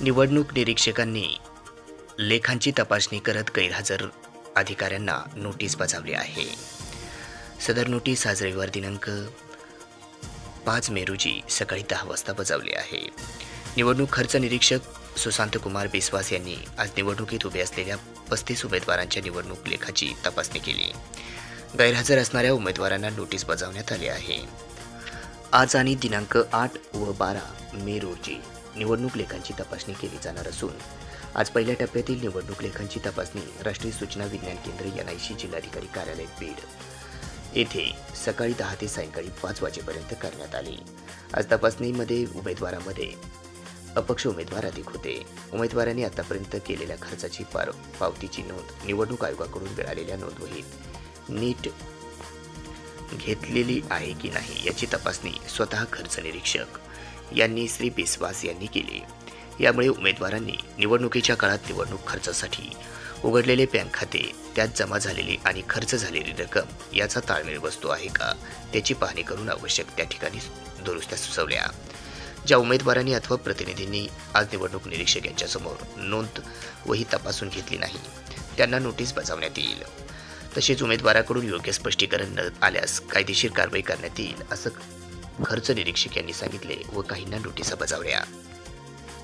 निवडणूक निरीक्षकांनी लेखांची तपासणी करत गैरहजर अधिकाऱ्यांना नोटीस बजावली आहे. सदर नोटीस आज रविवार दिनांक पाच मे रोजी सकाळी दहा वाजता बजावली आहे. निवडणूक खर्च निरीक्षक सुशांत कुमार बिस्वास यांनी आज निवडणुकीत उभे असलेल्या पस्तीस उमेदवारांच्या निवडणूक लेखाची तपासणी केली. गैरहजर असणाऱ्या उमेदवारांना नोटीस बजावण्यात आली आहे. आज आणि दिनांक आठ व बारा मे रोजी निवडणूक लेखांची तपासणी केली जाणार असून आज पहिल्या टप्प्यातील निवडणूक लेखांची तपासणी राष्ट्रीय सूचना विज्ञान केंद्र एन आय सी जिल्हाधिकारी कार्यालय बीड येथे सकाळी दहा ते सायंकाळी पाच वाजेपर्यंत करण्यात आली. आज तपासणीमध्ये उमेदवारामध्ये अपक्ष उमेदवार अधिक होते. उमेदवारांनी आतापर्यंत केलेल्या खर्चाची पार पावतीची नोंद निवडणूक आयोगाकडून मिळालेल्या नोंदवहीत नीट घेतलेली आहे की नाही याची तपासणी स्वतः खर्च निरीक्षक यांनी श्री बिस्वास यांनी केली. यामुळे उमेदवारांनी निवडणुकीच्या काळात निवडणूक खर्चासाठी उघडलेले बँक खाते त्यात जमा झालेली आणि खर्च झालेली रक्कम याचा ताळमेळ बसतो आहे का त्याची पाहणी करून आवश्यक त्या ठिकाणी दुरुस्त्या सुचवल्या. ज्या उमेदवारांनी अथवा प्रतिनिधींनी आज निवडणूक निरीक्षक यांच्यासमोर नोंद वही तपासून घेतली नाही त्यांना नोटीस बजावण्यात येईल. तसेच उमेदवाराकडून योग्य स्पष्टीकरण न आल्यास कायदेशीर कारवाई करण्यात येईल असं खर्च निरीक्षक यांनी सांगितले व काहींना नोटिसा बजावल्या.